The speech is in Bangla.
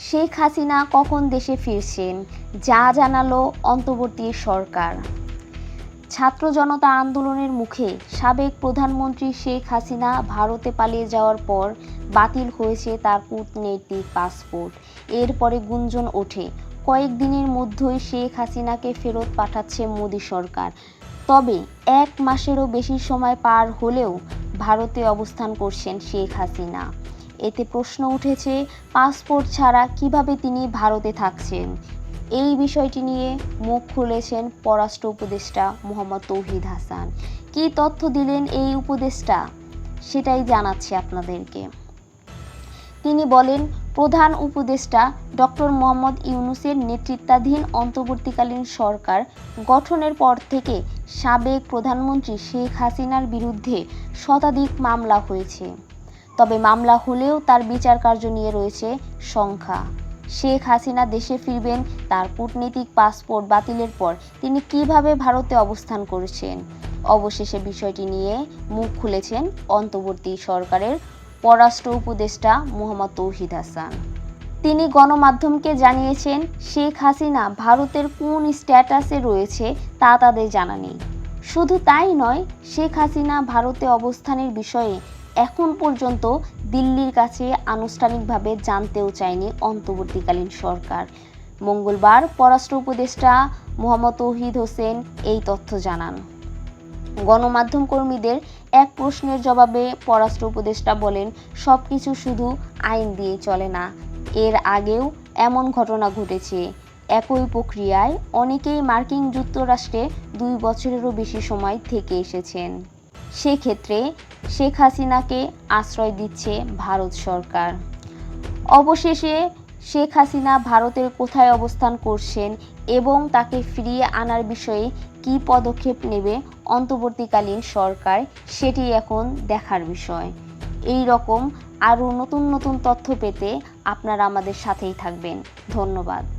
শেখ হাসিনা কখন দেশে ফিরছেন, যা জানালো অন্তর্বর্তী সরকার। ছাত্র জনতা আন্দোলনের মুখে সাবেক প্রধানমন্ত্রী শেখ হাসিনা ভারতে পালিয়ে যাওয়ার পর বাতিল হয়েছে তার কূটনৈতিক পাসপোর্ট। এরপরে গুঞ্জন ওঠে কয়েকদিনের মধ্যেই শেখ হাসিনাকে ফেরত পাঠাচ্ছে মোদী সরকার। তবে এক মাসেরও বেশি সময় পার হলেও ভারতে অবস্থান করছেন শেখ হাসিনা। এতে প্রশ্ন উঠেছে, পাসপোর্ট ছাড়া কীভাবে তিনি ভারতে থাকছেন? এই বিষয়টি নিয়ে মুখ খুলেছেন পররাষ্ট্র উপদেষ্টা মোহাম্মদ তৌহিদ হাসান। কি তথ্য দিলেন এই উপদেষ্টা? সেটাই জানাচ্ছি আপনাদেরকে। তিনি বলেন প্রধান উপদেষ্টা ডক্টর মোহাম্মদ ইউনুসের নেতৃত্বাধীন অন্তর্বর্তীকালীন সরকার গঠনের পর থেকে সাবেক প্রধানমন্ত্রী শেখ হাসিনার বিরুদ্ধে শতাধিক মামলা হয়েছে। তবে মামলা হলেও তার বিচার কার্য নিয়ে রয়েছে সংখ্যা শেখ হাসিনা দেশে ফিরবেন, তার কূটনৈতিক পাসপোর্ট বাতিলের পর তিনি কীভাবে ভারতে অবস্থান করেছেন? অবশেষে বিষয়টি নিয়ে মুখ খুলেছেন অন্তর্বর্তী সরকারের পররাষ্ট্র উপদেষ্টা মোহাম্মদ তৌহিদ হাসান। তিনি গণমাধ্যমকে জানিয়েছেন, শেখ হাসিনা ভারতের কোন স্ট্যাটাসে রয়েছে তা তাদের জানা নেই। শুধু তাই নয়, শেখ হাসিনা ভারতে অবস্থানের বিষয়ে এখন পর্যন্ত দিল্লির কাছে আনুষ্ঠানিকভাবে জানতেও চায়নি অন্তর্বর্তীকালীন সরকার। মঙ্গলবার পররাষ্ট্র উপদেষ্টা মোহাম্মদ তৌহিদ হোসেন এই তথ্য জানান। গণমাধ্যম কর্মীদের এক প্রশ্নের জবাবে পররাষ্ট্র উপদেষ্টা বলেন সব কিছু শুধু আইন দিয়ে চলে না। এর আগেও এমন ঘটনা ঘটেছে। একই প্রক্রিয়ায় অনেকেই মার্কিন যুক্তরাষ্ট্রে দুই বছরেরও বেশি সময় থেকে এসেছেন। সেক্ষেত্রে শেখ হাসিনাকে আশ্রয় দিচ্ছে ভারত সরকার। অবশেষে শেখ হাসিনা ভারতের কোথায় অবস্থান করছেন এবং তাকে ফিরিয়ে আনার বিষয়ে কী পদক্ষেপ নেবে অন্তর্বর্তীকালীন সরকার সেটি এখন দেখার বিষয়। এই রকম আরও নতুন নতুন তথ্য পেতে আপনারা আমাদের সাথেই থাকবেন। ধন্যবাদ।